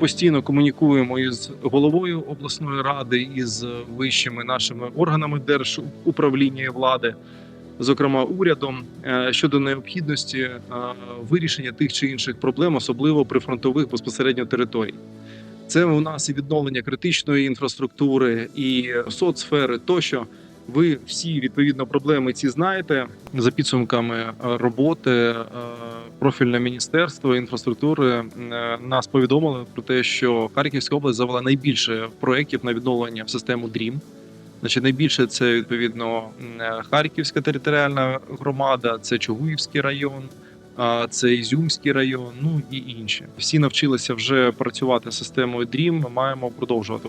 постійно комунікуємо із головою обласної ради, із вищими нашими органами держуправління і влади, зокрема урядом, е, щодо необхідності е, вирішення тих чи інших проблем, особливо при фронтових безпосередньо територій. Це у нас і відновлення критичної інфраструктури, і соцсфери тощо. Ви всі відповідно проблеми ці знаєте за підсумками е, роботи. Профільне міністерство інфраструктури е, нас повідомили про те, що Харківська область завела найбільше проєктів на відновлення в систему DREAM. Значить, найбільше це відповідно е, Харківська територіальна громада, це Чугуївський район, це Ізюмський район, ну і інші. Всі навчилися вже працювати з системою DREAM, Ми маємо продовжувати.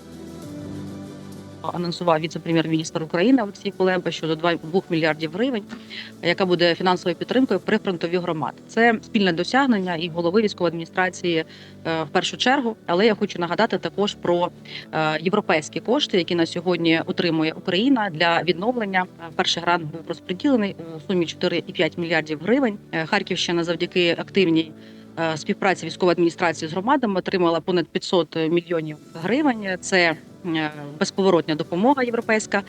Анонсував віце-прем'єр-міністр України Олексій Кулеба щодо 2 мільярдів гривень, яка буде фінансовою підтримкою при фронтові громади. Це спільне досягнення і голови військової адміністрації е, в першу чергу. Але я хочу нагадати також про е, європейські кошти, які на сьогодні отримує Україна для відновлення. Е, Перший грант був розподілений у сумі 4,5 мільярдів гривень. Харківщина завдяки активній. Співпраці військової адміністрації з громадами отримала понад 500 мільйонів гривень. Це безповоротня допомога європейська.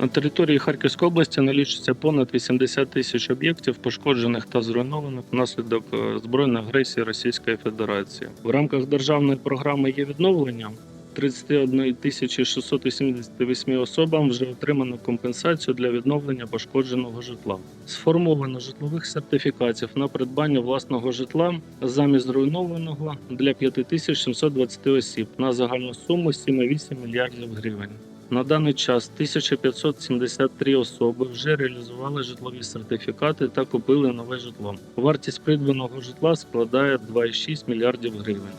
На території Харківської області налічується понад 80 тисяч об'єктів, пошкоджених та зруйнованих внаслідок е, збройної агресії Російської Федерації. В рамках державної програми є відновлення. 31 тисячі 688 особам вже отримано компенсацію для відновлення пошкодженого житла. Сформовано житлових сертифікатів на придбання власного житла замість зруйнованого для 5720 осіб на загальну суму 7,8 мільярдів гривень. На даний час 1573 особи вже реалізували житлові сертифікати та купили нове житло. Вартість придбаного житла складає 2,6 мільярдів гривень.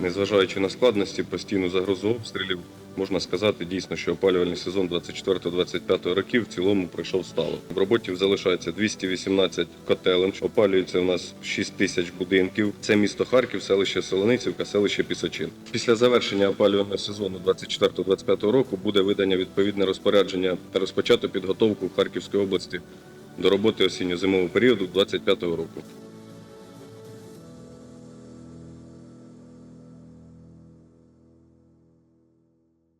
Незважаючи на складності, постійну загрозу обстрілів, можна сказати дійсно, що опалювальний сезон 24-25 років в цілому пройшов стало. В роботі залишається 218 котелень. Опалюється у нас 6 тисяч будинків. Це місто Харків, селище Солоницівка, селище Пісочин. Після завершення опалювального сезону 24-25 року буде видання відповідне розпорядження та розпочато підготовку в Харківській області до роботи осінньо-зимового періоду 25 року.